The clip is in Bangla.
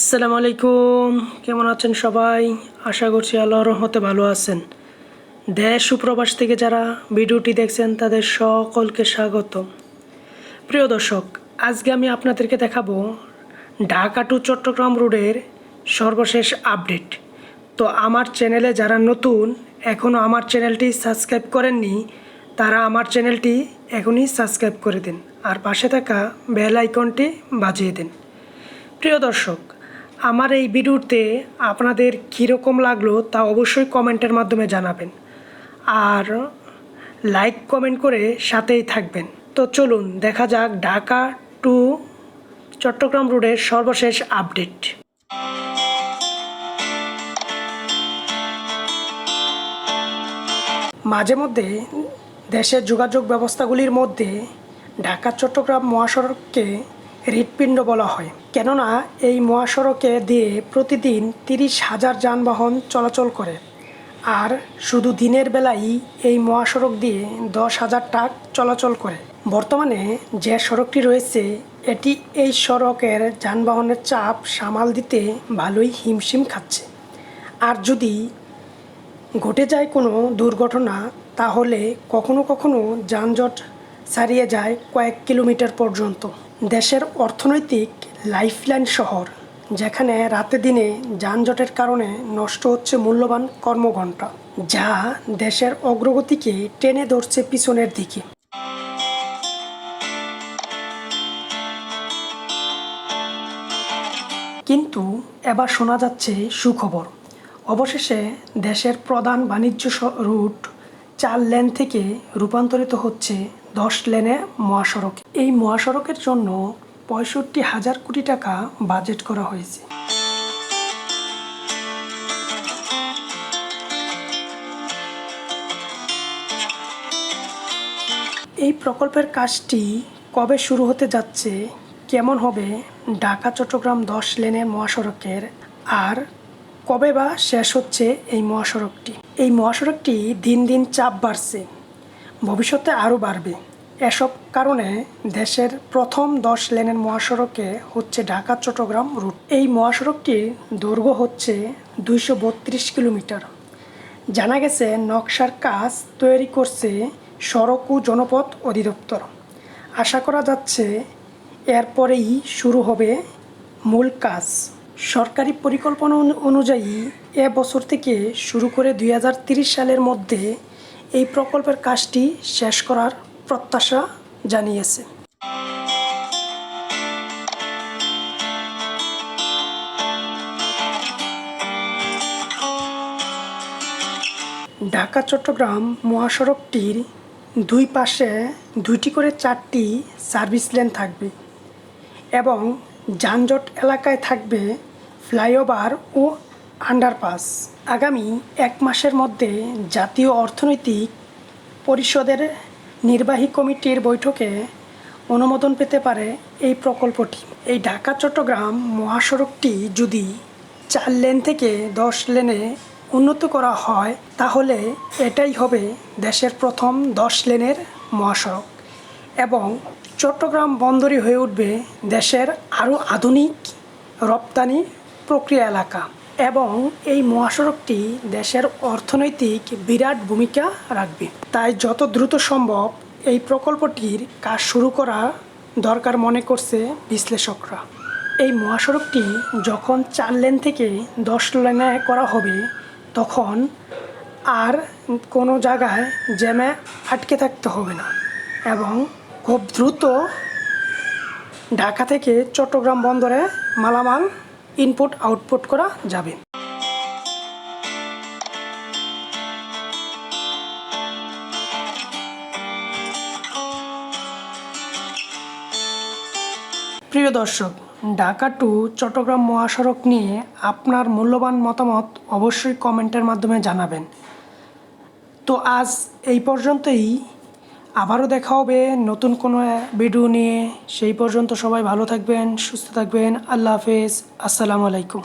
আসসালামু আলাইকুম। কেমন আছেন সবাই? আশা করছি আল্লাহর রহমতে ভালো আছেন। দেশ সুপ্রবাস থেকে যারা ভিডিওটি দেখছেন, তাদের সকলকে স্বাগত প্রিয় দর্শক, আজকে আমি আপনাদেরকে দেখাবো ঢাকা টু চট্টগ্রাম রোডের সর্বশেষ আপডেট। তো আমার চ্যানেলে যারা নতুন এখনও আমার চ্যানেলটি সাবস্ক্রাইব করেননি, তারা আমার চ্যানেলটি এখনই সাবস্ক্রাইব করে দিন। আর পাশে থাকা বেল আইকনটি বাজিয়ে দিন। প্রিয় দর্শক আমার এই ভিডিওতে আপনাদের কীরকম লাগল তা অবশ্যই কমেন্টের মাধ্যমে জানাবেন। আর লাইক, কমেন্ট করে সাথেই থাকবেন। তো চলুন, দেখা যাক ঢাকা টু চট্টগ্রাম রোডের সর্বশেষ আপডেট। মাঝে মধ্যে দেশের যোগাযোগ ব্যবস্থাগুলির মধ্যে ঢাকা চট্টগ্রাম মহাসড়ককে হৃৎপিণ্ড বলা হয়। কেননা, এই মহাসড়কে দিয়ে প্রতিদিন তিরিশ হাজার যানবাহন চলাচল করে। আর শুধু দিনের বেলায় এই মহাসড়ক দিয়ে দশ হাজার ট্রাক চলাচল করে। বর্তমানে যে সড়কটি রয়েছে, এটি এই সড়কের যানবাহনের চাপ সামাল দিতে ভালোই হিমশিম খাচ্ছে। আর যদি ঘটে যায় কোনো দুর্ঘটনা, তাহলে কখনো কখনো যানজট ছাড়িয়ে যায় কয়েক কিলোমিটার পর্যন্ত। দেশের অর্থনৈতিক লাইফলাইন শহর, যেখানে রাতে দিনে যানজটের কারণে নষ্ট হচ্ছে মূল্যবান কর্মঘণ্টা, যা দেশের অগ্রগতিকে টেনে ধরছে পিছনের দিকে। কিন্তু এবার শোনা যাচ্ছে সুখবর। অবশেষে দেশের প্রধান বাণিজ্য রুট চার লেন থেকে রূপান্তরিত হচ্ছে দশ লেনে মহাসড়ক। এই মহাসড়কের জন্য পঁয়ষট্টি হাজার কোটি টাকা বাজেট করা হয়েছে। এই প্রকল্পের কাজটি কবে শুরু হতে যাচ্ছে, কেমন হবে, ঢাকা, চট্টগ্রাম দশ লেনের মহাসড়কের, আর কবে বা শেষ হচ্ছে এই মহাসড়কটি? এই মহাসড়কটি দিন দিন চাপ বাড়ছে। ভবিষ্যতে আরও বাড়বে। এসব কারণে দেশের প্রথম দশ লেনের মহাসড়কে হচ্ছে ঢাকা চট্টগ্রাম রুট। এই মহাসড়কটির দৈর্ঘ্য হচ্ছে দুইশো বত্রিশ কিলোমিটার। জানা গেছে, নকশার কাজ তৈরি করছে সড়ক ও জনপথ অধিদপ্তর। আশা করা যাচ্ছে, এরপরেই শুরু হবে মূল কাজ। সরকারি পরিকল্পনা অনুযায়ী এ বছর থেকে শুরু করে দুই সালের মধ্যে এই প্রকল্পের কাজটি শেষ করার প্রত্যাশা জানিয়েছে। ঢাকা, চট্টগ্রাম মহাসড়কটির দুই পাশে দুইটি করে চারটি সার্ভিস লেন থাকবে এবং যানজট এলাকায় থাকবে ফ্লাইওভার ও আন্ডারপাস। আগামী এক মাসের মধ্যে জাতীয় অর্থনৈতিক পরিষদের নির্বাহী কমিটির বৈঠকে অনুমোদন পেতে পারে এই প্রকল্পটি। এই ঢাকা চট্টগ্রাম মহাসড়কটি যদি চার লেন থেকে দশ লেনে উন্নত করা হয়, তাহলে এটাই হবে দেশের প্রথম দশ লেনের মহাসড়ক এবং চট্টগ্রাম বন্দরই হয়ে উঠবে দেশের আরও আধুনিক রপ্তানি প্রক্রিয়া এলাকা। এবং এই মহাসড়কটি দেশের অর্থনৈতিক বিরাট ভূমিকা রাখবে। তাই যত দ্রুত সম্ভব এই প্রকল্পটির কাজ শুরু করা দরকার মনে করছে বিশ্লেষকরা। এই মহাসড়কটি যখন চার লেন থেকে দশ লেনে করা হবে, তখন আর কোনো জায়গায় জ্যামে আটকে থাকতে হবে না এবং খুব দ্রুত ঢাকা থেকে চট্টগ্রাম বন্দরে মালামাল ইনপুট আউটপুট করা যাবে। প্রিয় দর্শক, ঢাকা টু চট্টগ্রাম মহাসড়ক নিয়ে আপনার মূল্যবান মতামত অবশ্যই কমেন্টের মাধ্যমে জানাবেন। তো আজ এই পর্যন্তই। আবারও দেখা হবে নতুন কোনো ভিডিও নিয়ে। সেই পর্যন্ত সবাই ভালো থাকবেন, সুস্থ থাকবেন। আল্লাহ হাফেজ। আসসালামু আলাইকুম।